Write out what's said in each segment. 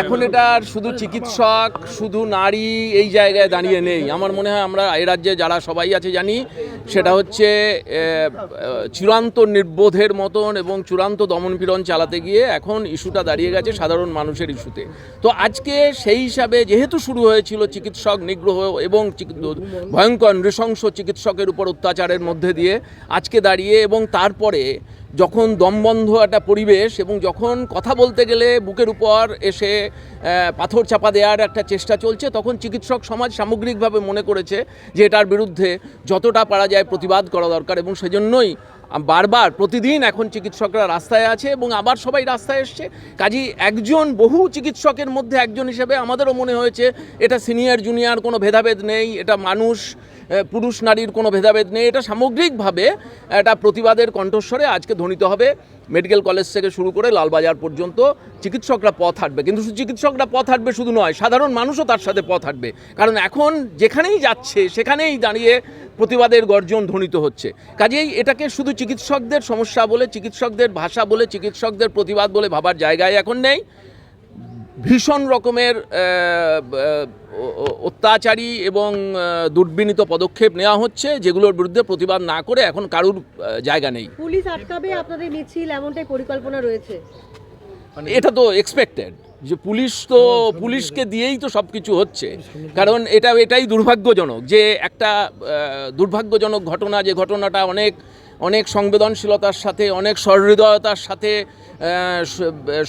এখন এটা শুধু চিকিৎসক, শুধু নারী এই জায়গায় দাঁড়িয়ে নেই। আমার মনে হয় আমরা এই রাজ্যে যারা সবাই আছে জানি, সেটা হচ্ছে চূড়ান্ত নির্বোধের মতন এবং চূড়ান্ত দমনপীড়ন চালাতে গিয়ে এখন ইস্যুটা দাঁড়িয়ে গেছে সাধারণ মানুষের ইস্যুতে। তো আজকে সেই হিসাবে যেহেতু শুরু হয়েছিল চিকিৎসক নিগ্রহ এবং ভয়ঙ্কর নৃশংস চিকিৎসকের উপর অত্যাচারের মধ্যে দিয়ে, আজকে দাঁড়িয়ে এবং তারপরে যখন দমবন্ধ একটা পরিবেশ এবং যখন কথা বলতে গেলে বুকের উপর এসে পাথর চাপা দেওয়ার একটা চেষ্টা চলছে, তখন চিকিৎসক সমাজ সামগ্রিকভাবে মনে করেছে যে এটার বিরুদ্ধে যতটা পারা যায় প্রতিবাদ করা দরকার এবং সেজন্যই বারবার প্রতিদিন এখন চিকিৎসকরা রাস্তায় আছে এবং আবার সবাই রাস্তায় এসছে। কাজী, একজন বহু চিকিৎসকের মধ্যে একজন হিসেবে আমাদেরও মনে হয়েছে, এটা সিনিয়র, জুনিয়র কোনো ভেদাভেদ নেই, এটা মানুষ পুরুষ, নারীর কোনো ভেদাভেদ নেই, এটা সামগ্রিকভাবে এটা প্রতিবাদের কণ্ঠস্বরে আজকে ধ্বনিত হবে। মেডিকেল কলেজ থেকে শুরু করে লালবাজার পর্যন্ত চিকিৎসকরা পথ হাঁটবে। কিন্তু চিকিৎসকরা পথ হাঁটবে শুধু নয়, সাধারণ মানুষও তার সাথে পথ হাঁটবে। কারণ এখন যেখানেই যাচ্ছে, সেখানেই দাঁড়িয়ে প্রতিবাদের গর্জন ধ্বনিত হচ্ছে। কাজেই এটাকে শুধু চিকিৎসকদের সমস্যা বলে, চিকিৎসকদের ভাষা বলে, চিকিৎসকদের প্রতিবাদ বলে ভাবার জায়গায় এখন নেই। ভীষণ রকমের অত্যাচারী এবং দুর্বিনীত পদক্ষেপ নেওয়া হচ্ছে যেগুলোর বিরুদ্ধে প্রতিবাদ না করে এখন কারুর জায়গা নেই। পুলিশ আটকাবে আপনাদের মিছিল এমনটাই পরিকল্পনা রয়েছে? এটা তো এক্সপেক্টেড যে পুলিশ তো পুলিশকে দিয়েই তো সব কিছু হচ্ছে। কারণ এটা এটাই দুর্ভাগ্যজনক যে একটা দুর্ভাগ্যজনক ঘটনা যে ঘটনাটা অনেক অনেক সংবেদনশীলতার সাথে অনেক সহৃদয়তার সাথে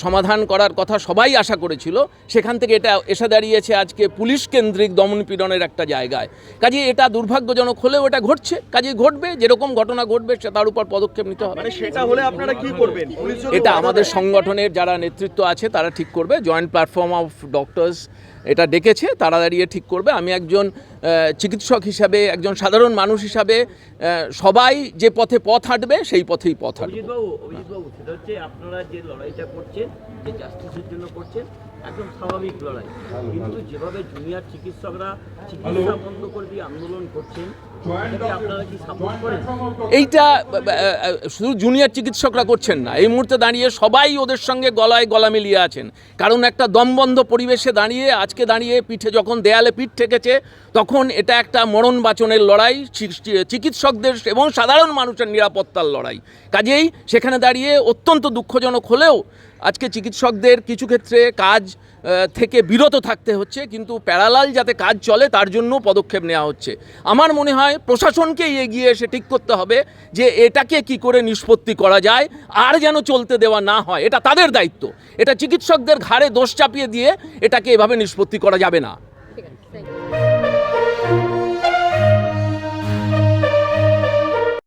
সমাধান করার কথা সবাই আশা করেছিল। সেখান থেকে এটা এসে দাঁড়িয়েছে আজকে পুলিশ কেন্দ্রিক দমনপীড়নের একটা জায়গায়। কাজে এটা দুর্ভাগ্যজনক হলেও এটা ঘটছে। কাজে ঘটবে যেরকম ঘটনা ঘটবে সে তার উপর পদক্ষেপ নিতে হবে। মানে সেটা হলে আপনারা কি করবেন? এটা আমাদের সংগঠনের যারা নেতৃত্ব আছে তারা ঠিক করবে। জয়েন্ট প্ল্যাটফর্ম অফ ডক্টরস এটা ডেকেছে তারা দাঁড়িয়ে ঠিক করবে। আমি একজন চিকিৎসক হিসাবে একজন সাধারণ মানুষ হিসাবে সবাই যে পথে পথ হাঁটবে সেই পথেই পথ হাঁটবে। আপনারা যে লড়াইটা করছেন যে জাস্টিসের জন্য করছেন একদম স্বাভাবিক লড়াই। কিন্তু যেভাবে জুনিয়র চিকিৎসকরা চিকিৎসা বন্ধ করে দিয়ে আন্দোলন করছেন এইটা শুধু জুনিয়র চিকিৎসকরা করছেন না এই মুহূর্তে দাঁড়িয়ে সবাই ওদের সঙ্গে গলায় গলা মিলিয়ে আছেন। কারণ একটা দমবন্ধ পরিবেশে দাঁড়িয়ে আজকে দাঁড়িয়ে পিঠে যখন দেয়ালে পিঠ ঠেকেছে, তখন এটা একটা মরণ বাচনের লড়াই চিকিৎসকদের এবং সাধারণ মানুষের নিরাপত্তার লড়াই। কাজেই সেখানে দাঁড়িয়ে অত্যন্ত দুঃখজনক হলেও আজকে চিকিৎসকদের কিছু ক্ষেত্রে কাজ থেকে বিরত থাকতে হচ্ছে, কিন্তু প্যারালাল যাতে কাজ চলে তার জন্য পদক্ষেপ নেওয়া হচ্ছে। আমার মনে হয় প্রশাসনকেই এগিয়ে এসে ঠিক করতে হবে যে এটাকে কি করে নিষ্পত্তি করা যায়, আর যেন চলতে দেওয়া না হয়, এটা তাদের দায়িত্ব। এটা চিকিৎসকদের ঘাড়ে দোষ চাপিয়ে দিয়ে এটাকে এভাবে নিষ্পত্তি করা যাবে না।